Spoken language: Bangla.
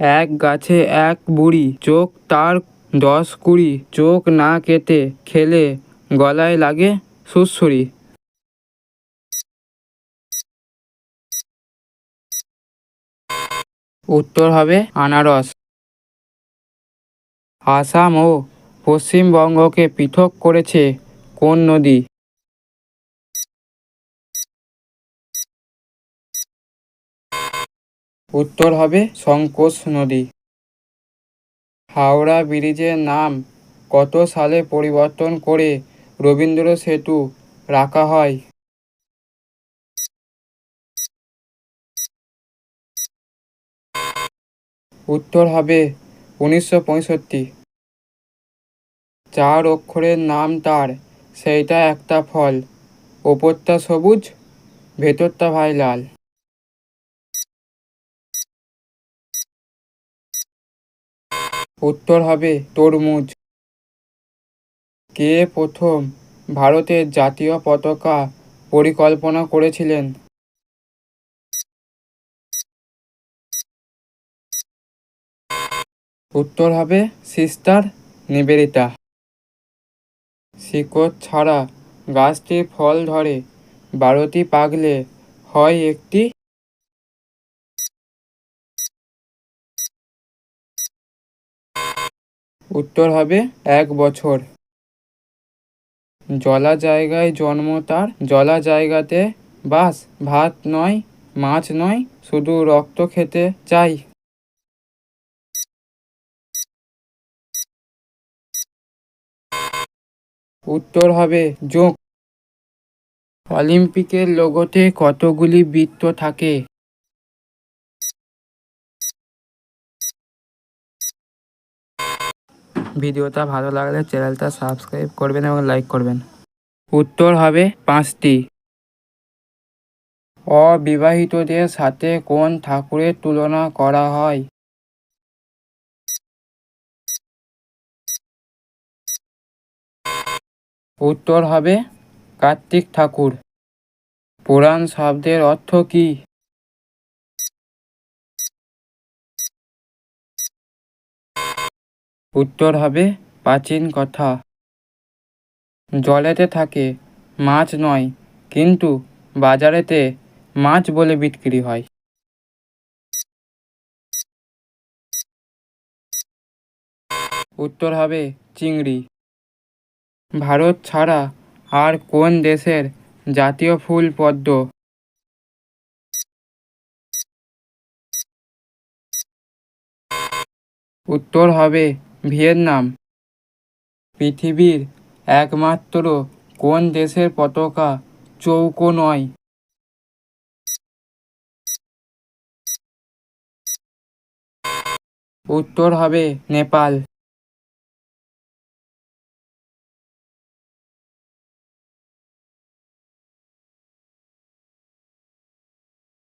এক গাছে এক বুড়ি, চোখ তার দশ কুড়ি, চোখ না কেটে খেলে গলায় লাগে সুড়সুড়ি। উত্তর হবে আনারস। আসাম ও পশ্চিমবঙ্গকে পৃথক করেছে কোন নদী? উত্তর হবে সংকোচ নদী। হাওড়া ব্রিজের নাম কত সালে পরিবর্তন করে রবীন্দ্র সেতু রাখা হয়? উত্তর হবে উনিশশো পঁয়ষট্টি। চার অক্ষরের নাম তার, সেইটা একটা ফল। ওপরটা সবুজ, ভেতরটা ভাই লাল উত্তর হবে তরমুজ। কে প্রথম ভারতের জাতীয় পতাকা পরিকল্পনা করেছিলেন? উত্তর হবে সিস্টার নিবেদিতা। শিকড় ছাড়া গাছটি ফল ধরে, বারোটি পাকলে হয় একটি উত্তর হবে এক বছর। জলা জায়গায় জন্ম তার। জলা জায়গাতে বাস, ভাত নয়, মাছ নয়, শুধু রক্ত খেতে চাই। উত্তর হবে যোগ অলিম্পিকের লোগোতে কতগুলি বৃত্ত থাকে? ভিডিওটা ভালো লাগলে চ্যানেলটা সাবস্ক্রাইব করবেন এবং লাইক করবেন। উত্তর হবে পাঁচটি। অবিবাহিতদের সাথে কোন ঠাকুরের তুলনা করা হয়? উত্তর হবে কার্তিক ঠাকুর। পুরাণ শব্দের অর্থ কী? উত্তর হবে প্রাচীন কথা। জলেতে থাকে মাছ নয়, কিন্তু বাজারেতে মাছ বলে বিক্রি হয়। উত্তর হবে চিংড়ি। ভারত ছাড়া আর কোন দেশের জাতীয় ফুল পদ্ম? উত্তর হবে ভিয়েতনাম। পৃথিবীর একমাত্র কোন দেশের পতাকা চৌকো নয়। উত্তর হবে নেপাল।